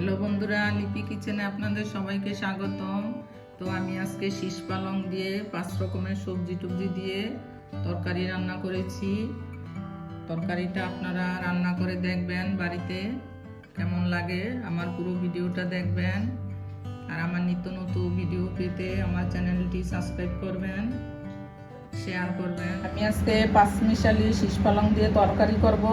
Hello বন্ধুরা, লিপি কিচেনে আপনাদের সবাইকে স্বাগতম। তো আমি আজকে শীষ পালং দিয়ে পাঁচ রকমের সবজি টবজি দিয়ে তরকারি রান্না করেছি। তরকারিটা আপনারা রান্না করে দেখবেন বাড়িতে, কেমন লাগে আমার পুরো ভিডিওটা দেখবেন। আর আমার নিত্য নতুন ভিডিও পেতে আমার চ্যানেলটি সাবস্ক্রাইব করবেন, শেয়ার করবেন। আমি আজকে পাঁচ মিশালি শীষ পালং দিয়ে তরকারি করব।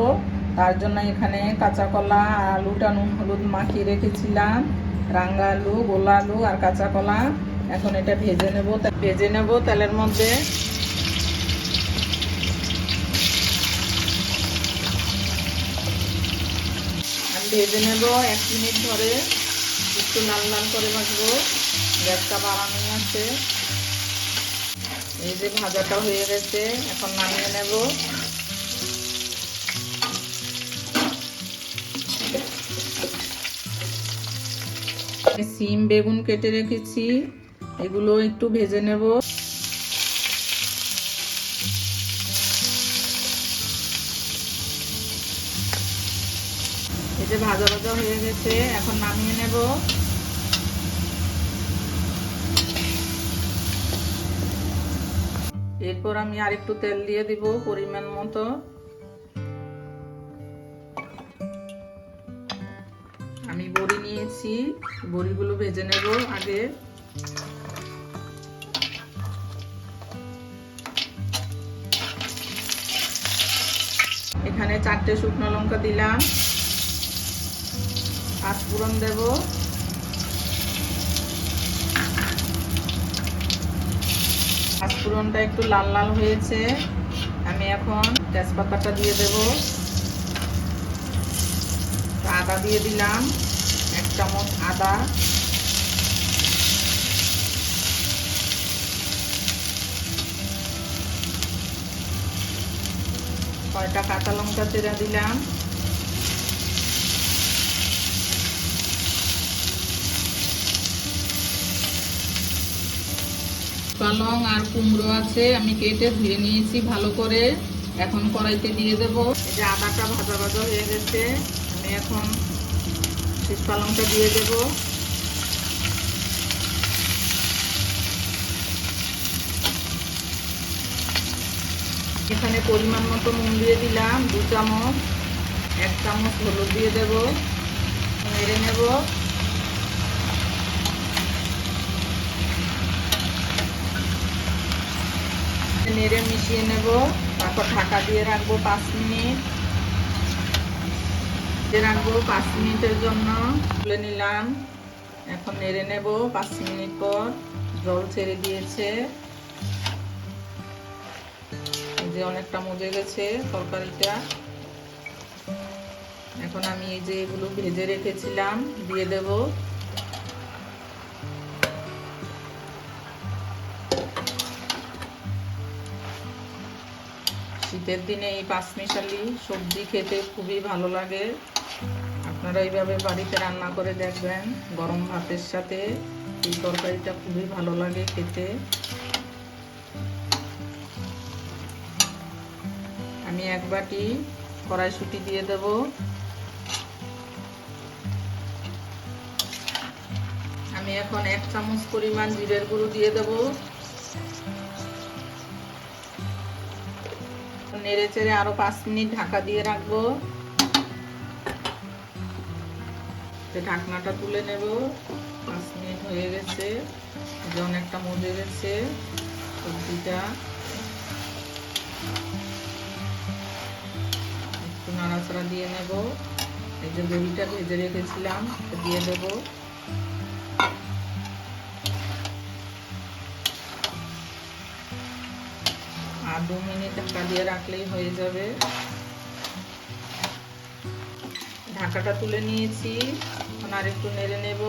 তার জন্য এখানে কাঁচা কলা আলুটা নুন হলুদ মাখিয়ে রেখেছিলাম। রাঙ্গা আলু, গোলা আলু আর কাঁচা কলা। এখন এটা ভেজে নেব। ভেজে নেব তেলের মধ্যে। ভেজে নেব এক মিনিট ধরে। একটু লাল লাল করে ভাজবো। গ্যাসটা বাড়ানোই আছে। এই যে ভাজাটা হয়ে গেছে, এখন নামিয়ে নেব। সিম, বেগুন কেটে রেখেছি। এগুলো একটু ভেজে নেব। এই ভাজা ভাজা হয়ে গেছে, এখন নামিয়ে নেব। এরপর আমি আরেকটু তেল দিয়ে দিব পরিমাণ মতো। আমি বড়ি নিয়েছি। বড়িগুলো ভেজে নেব আগে। এখানে চারটে শুকনো লঙ্কা দিলাম। পাঁচফোড়ন দেব। পাঁচফোড়নটা একটু লাল লাল হয়েছে। আমি এখন তেজপাতাটা দিয়ে দেব। আদা দিয়ে দিলাম। এক চামচ আদা। কয়টা কাঁচা লঙ্কা চেরা দিলাম। পালং আর কুমড়ো আছে আমি কেটে ধুয়ে নিয়েছি ভালো করে। এখন কড়াইতে দিয়ে দেব। এই যে আদাটা ভাজা ভাজা হয়ে গেছে। আমি এখন শীষ পালংটা দিয়ে দেব। এখানে পরিমাণ মতো নুন দিয়ে দিলাম, দু চামচ, এক চামচ হলুদ দিয়ে দেব, মেরে নেব। নেড়ে মিশিয়ে নেব, তারপর ঢাকা দিয়ে রাখব পাঁচ মিনিট। দিয়ে রাখব পাঁচ মিনিটের জন্য। তুলে নিলাম। এখন নেড়ে নেব পাঁচ মিনিট পর। জল ছেড়ে দিয়েছে। যে অনেকটা মজে গেছে তরকারিটা। এখন আমি এই যে এগুলো ভেজে রেখেছিলাম, দিয়ে দেব। শীতের দিনে এই পাঁচমিশালি সবজি খেতে খুবই ভালো লাগে। আপনারা এইভাবে বাড়িতে রান্না করে দেখবেন, গরম ভাতের সাথে এই তরকারিটা খুবই ভালো লাগে খেতে। আমি এক বাটি কড়াইশুটি দিয়ে দেব। আমি এখন এক চামচ পরিমাণ জিরের গুঁড়ো দিয়ে দেব। নেড়ে চেড়ে আরও পাঁচ মিনিট ঢাকা দিয়ে রাখব। ঢাকনাটা তুলে নেব। পাঁচ মিনিট হয়ে গেছে। যে অনেকটা মজে গেছে সবজিটা। একটু নাড়াচাড়া দিয়ে নেব। এই যে দড়িটা ভেজে রেখেছিলাম দিয়ে দেব। আর দু মিনিট ঢাকা দিয়ে রাখলেই হয়ে যাবে। ঢাকাটা তুলে নিয়েছি। এখন আর একটু নেড়ে নেব।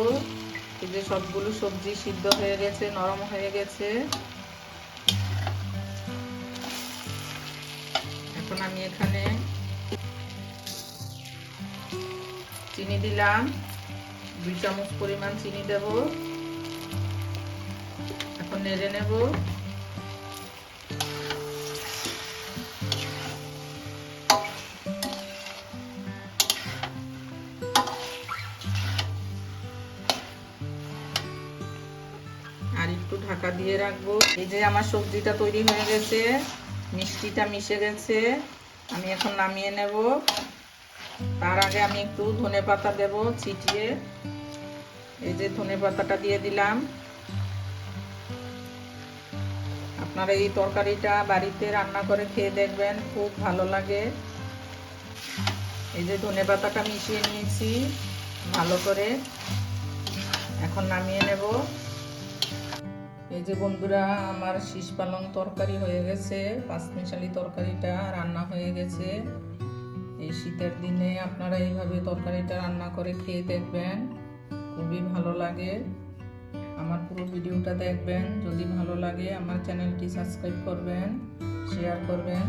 এই যে সবগুলো সবজি সিদ্ধ হয়ে গেছে, নরম হয়ে গেছে। এখন আমি এখানে চিনি দিলাম। দুই চামচ পরিমাণ চিনি দেব। এখন নেড়ে নেব। ঢাকা দিয়ে রাখব। এই যে আমার সবজিটা তৈরি হয়ে গেছে, মিষ্টিটা মিশে গেছে, আমি এখন নামিয়ে নেব। তার আগে আমি একটু ধনে পাতা দেব ছিটিয়ে। এই যে ধনে পাতাটা দিয়ে দিলাম। আপনারা এই তরকারিটা বাড়িতে রান্না করে খেয়ে দেখবেন, খুব ভালো লাগে। এই যে ধনে পাতাটা মিশিয়ে নিয়েছি, ভালো করে। এখন নামিয়ে নেব। এই যে বন্ধুরা, আমার শীষ পালং তরকারি হয়ে গেছে পাঁচমিশালি তরকারিটা রান্না হয়ে গেছে। এই শীতের দিনে আপনারা এইভাবে তরকারিটা রান্না করে খেয়ে দেখবেন, খুবই ভালো লাগে। আমার পুরো ভিডিওটা দেখবেন, যদি ভালো লাগে আমার চ্যানেলটি সাবস্ক্রাইব করবেন, শেয়ার করবেন।